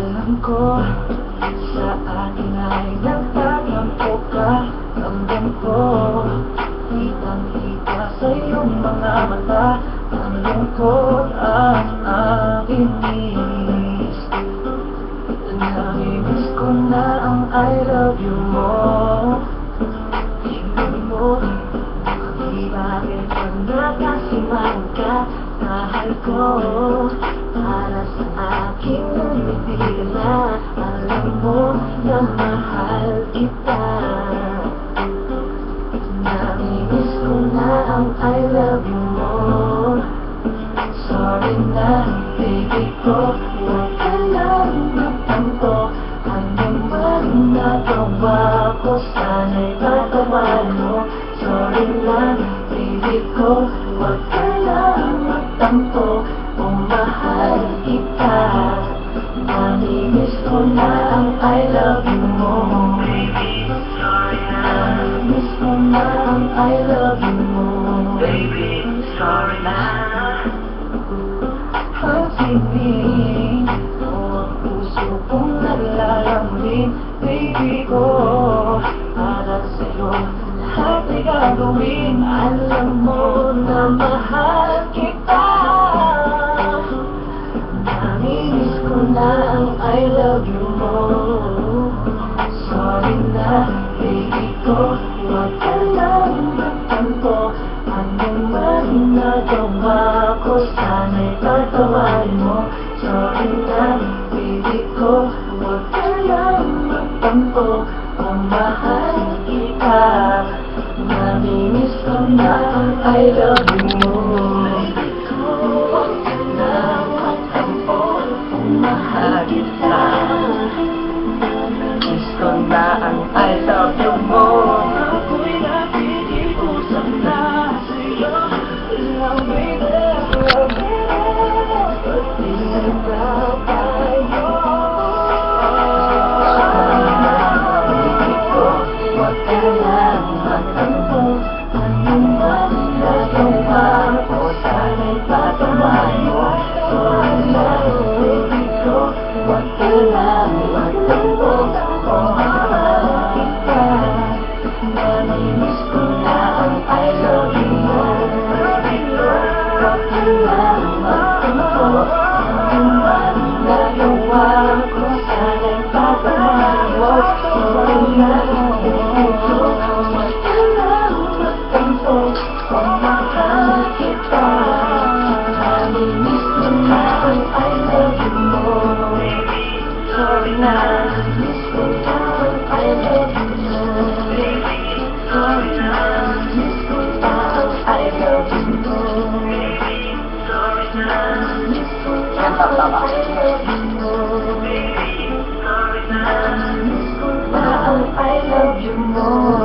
Alam ko Sa akin ay nagtatampo ka Ramdam ko Kitang kita sa iyong mga mata. Ang lungkot at aking miss. Namimiss ko na ang I love you mo Tingnan mo Di bakit pag nakasimangon ka Mahal ko I love you mo Baby, sorry na puso kong naglalambing Baby ko Para sa'yo Lahat ay gagawin Alam mo na mahal kita Namimiss ko na ang I love you. mo Sorry na, baby ko Huwag ka lang mahal kita Namimiss ko na ang I love mo. Ka lang magtampo Kung mahal kita Miss ko na Namimiss ko na ang I love you tama. I love you more